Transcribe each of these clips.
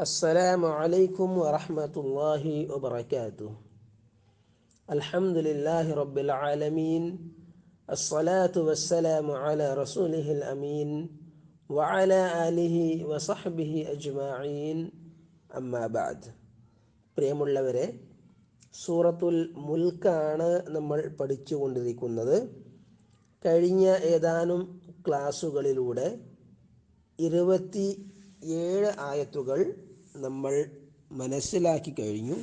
السلام عليكم ورحمة الله وبركاته الحمد لله رب العالمين الصلاة والسلام على رسوله الأمين وعلى آله وصحبه أجمعين أما بعد പ്രിയമുള്ളവരെ സൂറത്തുൽ മുൽക്കാണ് നമ്മൾ പഠിച്ചുകൊണ്ടിരിക്കുന്നത് കഴിഞ്ഞ ഏതാനും ക്ലാസ്സുകളിലൂടെ ഇരുപത്തി ഏഴ് ആയത്തുകൾ നമ്മൾ മനസ്സിലാക്കി കഴിഞ്ഞു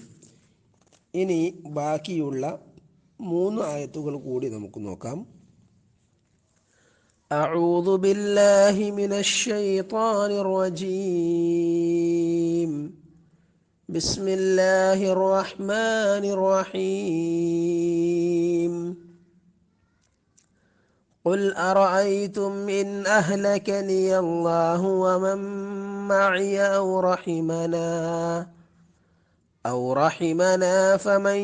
ഇനി ബാക്കിയുള്ള മൂന്ന് ആയത്തുകൾ കൂടി നമുക്ക് നോക്കാം أعوذ بالله من الشيطان الرجيم بسم الله الرحمن الرحيم قل أرأيتم إن أهلكني الله ومن معي أو رحمنا؟ أو رحمنا فمن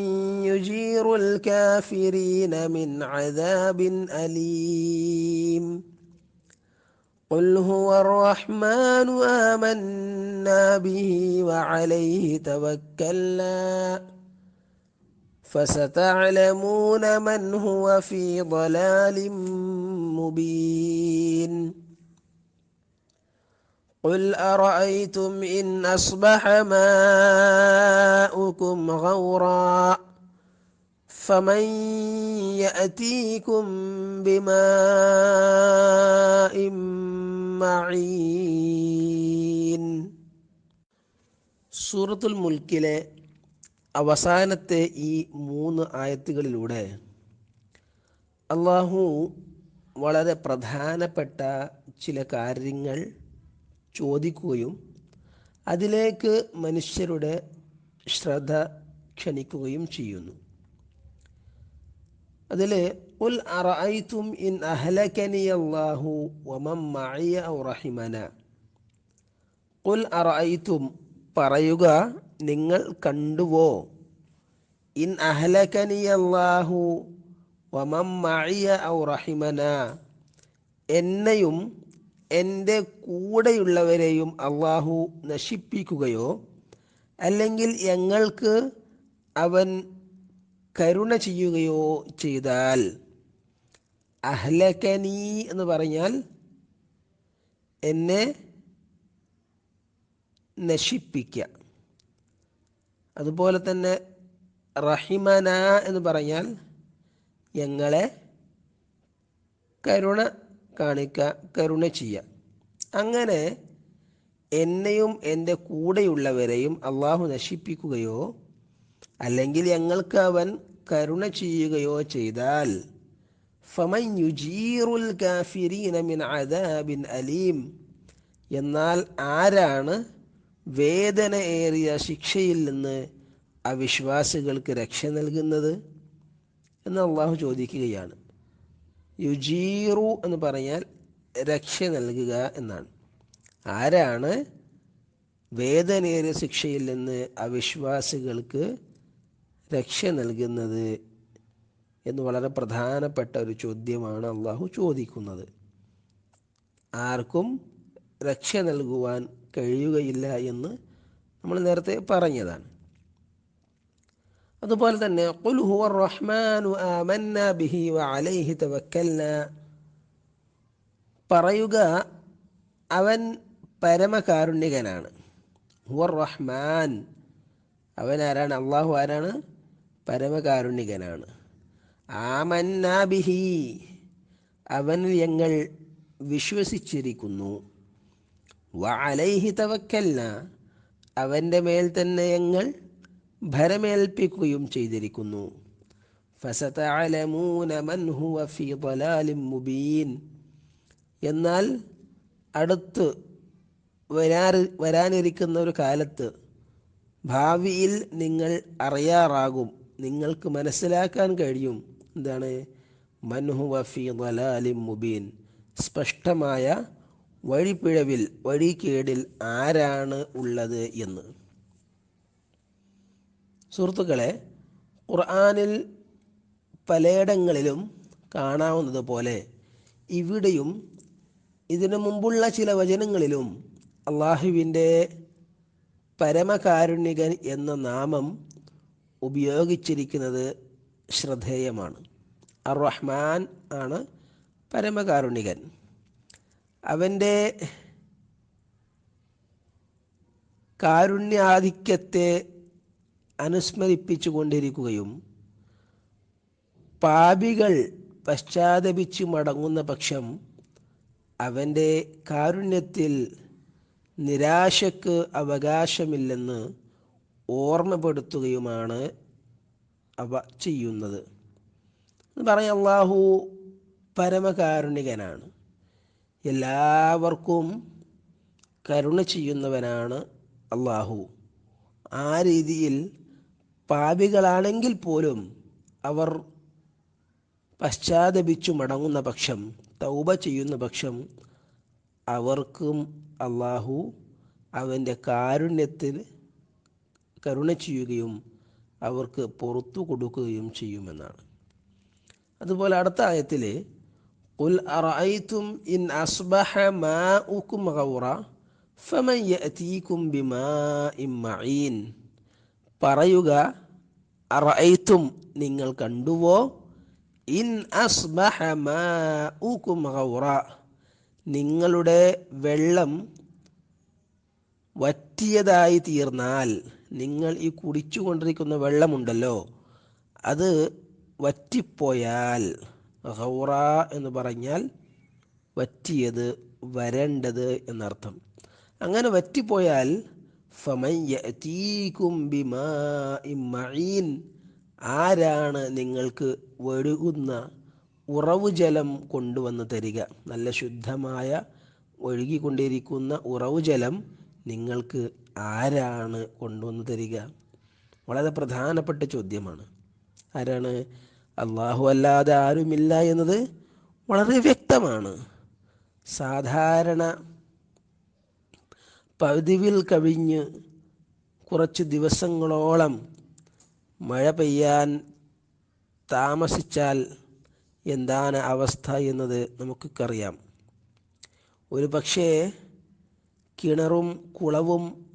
يجير الكافرين من عذاب أليم قل هو الرحمن آمنا به وعليه توكلنا فستعلمون من هو في ضلال مبين قل أرأيتم إن أصبح ماؤكم غورا فمن يأتيكم بماء معين സൂറത്തുൽ മുൽക്കിലെ അവസാനത്തെ ഈ മൂന്ന് ആയത്തുകളിലൂടെ അള്ളാഹു വളരെ പ്രധാനപ്പെട്ട ചില കാര്യങ്ങൾ ചോദിക്കുകയും അതിലേക്ക് മനുഷ്യരുടെ ശ്രദ്ധ ക്ഷണിക്കുകയും ചെയ്യുന്നു. അതിൽ ഉൽ അറായിത്തും ഇൻ അഹലക്കനി അള്ളാഹു വമം മഅയ ഔ ഉൽ അറായിത്തും പറയുക നിങ്ങൾ കണ്ടുവോ? ഇൻ അഹലക്കനി അള്ളാഹു വമം ഔ റഹിമന. എന്നെയും എന്റെ കൂടെയുള്ളവരെയും അള്ളാഹു നശിപ്പിക്കുകയോ? അല്ലെങ്കിൽ ഞങ്ങൾക്ക് അവൻ കരുണ ചെയ്യുകയോ ചെയ്താൽ? അഹ്ലക്കനി എന്ന് പറഞ്ഞാൽ എന്നെ നശിപ്പിക്കുക അതുപോലെ തന്നെ റഹിമന എന്ന് പറഞ്ഞാൽ ഞങ്ങളെ കരുണ കാണിക്കുക കരുണ ചെയ്യുക അങ്ങനെ എന്നെയും എന്റെ കൂടെയുള്ളവരെയും അള്ളാഹു നശിപ്പിക്കുകയോ അല്ലെങ്കിൽ ഞങ്ങൾക്ക് അവൻ കരുണ ചെയ്യുകയോ ചെയ്താൽ ഫമൻ യുജീറുൽ കാഫിരീന മിൻ അദാബിൻ അലീം. എന്നാൽ ആരാണ് വേദന ഏറിയ ശിക്ഷയിൽ നിന്ന് അവിശ്വാസികൾക്ക് രക്ഷ നൽകുന്നത് എന്ന് അള്ളാഹു ചോദിക്കുകയാണ്. യുജീറു എന്ന് പറഞ്ഞാൽ രക്ഷ നൽകുക എന്നാണ്. ആരാണ്? വേദനയേറിയ ശിക്ഷയിൽ നിന്ന് അവിശ്വാസികൾക്ക് രക്ഷ നൽകുന്നത് എന്ന് വളരെ പ്രധാനപ്പെട്ട ഒരു ചോദ്യമാണ് അള്ളാഹു ചോദിക്കുന്നത്. ആർക്കും രക്ഷ നൽകുവാൻ കഴിയുകയില്ല എന്ന് നമ്മൾ നേരത്തെ പറഞ്ഞതാണ്. അതുപോലെ തന്നെ ഖുൽ റഹ്മാനു ആമന്ന ബിഹി വ അലൈഹി പറയുക അവൻ പരമകാരുണ്യകനാണ്. ഹുവർ റഹ്മാൻ അവൻ ആരാണ്? അള്ളാഹു ആരാണ്? പരമകാരുണ്യകനാണ്. ആമന്ന ബിഹി അവനിൽ ഞങ്ങൾ വിശ്വസിച്ചിരിക്കുന്നു. വ തവക്കൽനാ. അവന്റെ മേൽ തന്നെ ഞങ്ങൾ ഭരമേൽപ്പിക്കുകയും ചെയ്തിരിക്കുന്നു. മുബീൻ. എന്നാൽ അടുത്ത് വരാറ് വരാനിരിക്കുന്ന ഒരു കാലത്ത് ഭാവിയിൽ നിങ്ങൾ അറിയാറാകും നിങ്ങൾക്ക് മനസ്സിലാക്കാൻ കഴിയും എന്താണ് മൻഹു വഫി മുബീൻ. സ്പഷ്ടമായ വഴിപ്പിഴവിൽ വഴികേടിൽ ആരാണ് ഉള്ളത് എന്ന്. സുഹൃത്തുക്കളെ ഖുർആാനിൽ പലയിടങ്ങളിലും കാണാവുന്നത് പോലെ ഇവിടെയും ഇതിനു മുമ്പുള്ള ചില വചനങ്ങളിലും അള്ളാഹുവിന്റെ പരമകാരുണികൻ എന്ന നാമം ഉപയോഗിച്ചിരിക്കുന്നത് ശ്രദ്ധേയമാണ്. അർ റഹ്മാൻ ആണ് പരമകാരുണികൻ അവന്റെ കാരുണ്യാധിക്യത്തെ അനുസ്മരിപ്പിച്ചു കൊണ്ടിരിക്കുകയും പാപികൾ പശ്ചാത്തപിച്ചു മടങ്ങുന്ന പക്ഷം അവന്റെ കാരുണ്യത്തിൽ നിരാശക്ക് അവകാശമില്ലെന്ന് ഓർമ്മപ്പെടുത്തുകയുമാണ് അവ ചെയ്യുന്നത്. എന്ന് പറയാം അള്ളാഹു പരമകാരുണികനാണ്. എല്ലാവർക്കും കരുണ ചെയ്യുന്നവനാണ് അള്ളാഹു. ആ രീതിയിൽ പാപികളാണെങ്കിൽ പോലും അവർ പശ്ചാത്തപിച്ചു മടങ്ങുന്ന പക്ഷം തൗബ ചെയ്യുന്ന പക്ഷം അവർക്കും അള്ളാഹു അവന്റെ കാരുണ്യത്തിൽ കരുണ ചെയ്യുകയും അവർക്ക് പുറത്തു കൊടുക്കുകയും ചെയ്യുമെന്നാണ്. അതുപോലെ അടുത്ത ആയത്തിൽ قل أرأيتم إن أصبح ماؤكم غورا فمن يأتيكم بماء معين പറയുക അറഅയ്തും നിങ്ങൾ കണ്ടുവോ ഇൻ അസ്ബഹ മാഉകും ഗൗറ നിങ്ങളുടെ വെള്ളം വറ്റിയതായി തീർന്നാൽ നിങ്ങൾ ഈ കുടിച്ചുകൊണ്ടിരിക്കുന്ന വെള്ളമുണ്ടല്ലോ അത് വറ്റിപ്പോയാൽ ഗൗറ എന്ന് പറഞ്ഞാൽ വറ്റിയത് വരേണ്ടത് എന്നർത്ഥം. അങ്ങനെ വറ്റിപ്പോയാൽ ആരാണ് നിങ്ങൾക്ക് ഒഴുകുന്ന ഉറവു ജലം കൊണ്ടുവന്ന് തരിക? നല്ല ശുദ്ധമായ ഒഴുകിക്കൊണ്ടിരിക്കുന്ന ഉറവു ജലം നിങ്ങൾക്ക് ആരാണ് കൊണ്ടുവന്ന് തരിക? വളരെ പ്രധാനപ്പെട്ട ചോദ്യമാണ്. ആരാണ് അള്ളാഹു അല്ലാതെ ആരുമില്ല എന്നത് വളരെ വ്യക്തമാണ്. സാധാരണ പതിവിൽ കവിഞ്ഞ് കുറച്ച് ദിവസങ്ങളോളം മഴ പെയ്യാൻ താമസിച്ചാൽ എന്താണ് അവസ്ഥ എന്നത് നമുക്കൊക്കറിയാം. ഒരു പക്ഷേ കിണറും കുളവും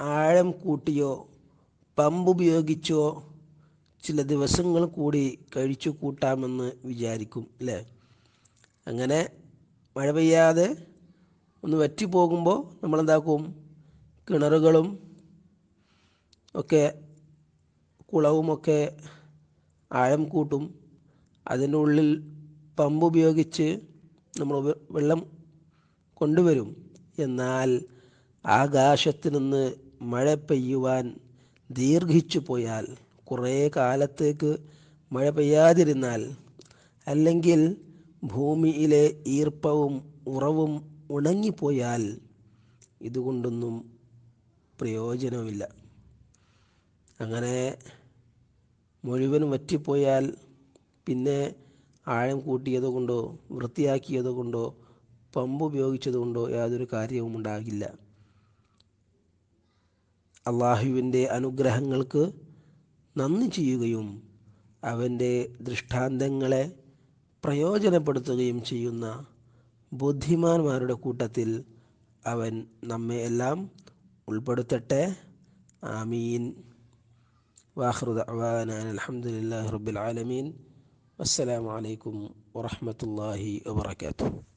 ആഴം കൂട്ടിയോ പമ്പ് ഉപയോഗിച്ചോ ചില ദിവസങ്ങൾ കൂടി കഴിച്ചു കൂട്ടാമെന്ന് വിചാരിക്കും അല്ലേ? അങ്ങനെ മഴ പെയ്യാതെ ഒന്ന് വറ്റി പോകുമ്പോൾ നമ്മളെന്താക്കും? കിണറുകളും ഒക്കെ കുളവുമൊക്കെ ആഴം കൂട്ടും. അതിന്റെ ഉള്ളിൽ പമ്പ് ഉപയോഗിച്ച് നമ്മൾ വെള്ളം കൊണ്ടുവരും. എന്നാൽ ആകാശത്തു നിന്ന് മഴ പെയ്യുവാൻ ദീർഘിച്ചു പോയാൽ കുറേ കാലത്തേക്ക് മഴ പെയ്യാതിരുന്നാൽ അല്ലെങ്കിൽ ഭൂമിയിലെ ഈർപ്പവും ഉറവും ഉണങ്ങിപ്പോയാൽ ഇതുകൊണ്ടൊന്നും പ്രയോജനമില്ല. അങ്ങനെ മുഴുവൻ വറ്റിപ്പോയാൽ പിന്നെ ആഴം കൂട്ടിയത് കൊണ്ടോ വൃത്തിയാക്കിയത് കൊണ്ടോ പമ്പ് ഉപയോഗിച്ചത് കൊണ്ടോ യാതൊരു കാര്യവും ഉണ്ടാകില്ല. അള്ളാഹുവിന്റെ അനുഗ്രഹങ്ങൾക്ക് നന്ദി ചെയ്യുകയും അവന്റെ ദൃഷ്ടാന്തങ്ങളെ പ്രയോജനപ്പെടുത്തുകയും ചെയ്യുന്ന ബുദ്ധിമാന്മാരുടെ കൂട്ടത്തിൽ അവൻ നമ്മെ എല്ലാം ഉൾപ്പെടുത്തട്ടെ. ആമീൻ. വാഹൃദ അവാന അലഹമുല്ലാ റബ്ബിൽ ആലമീൻ. അസ്സലാമു അലൈക്കും വറഹമത്തല്ലാഹി വബർക്കാത്തു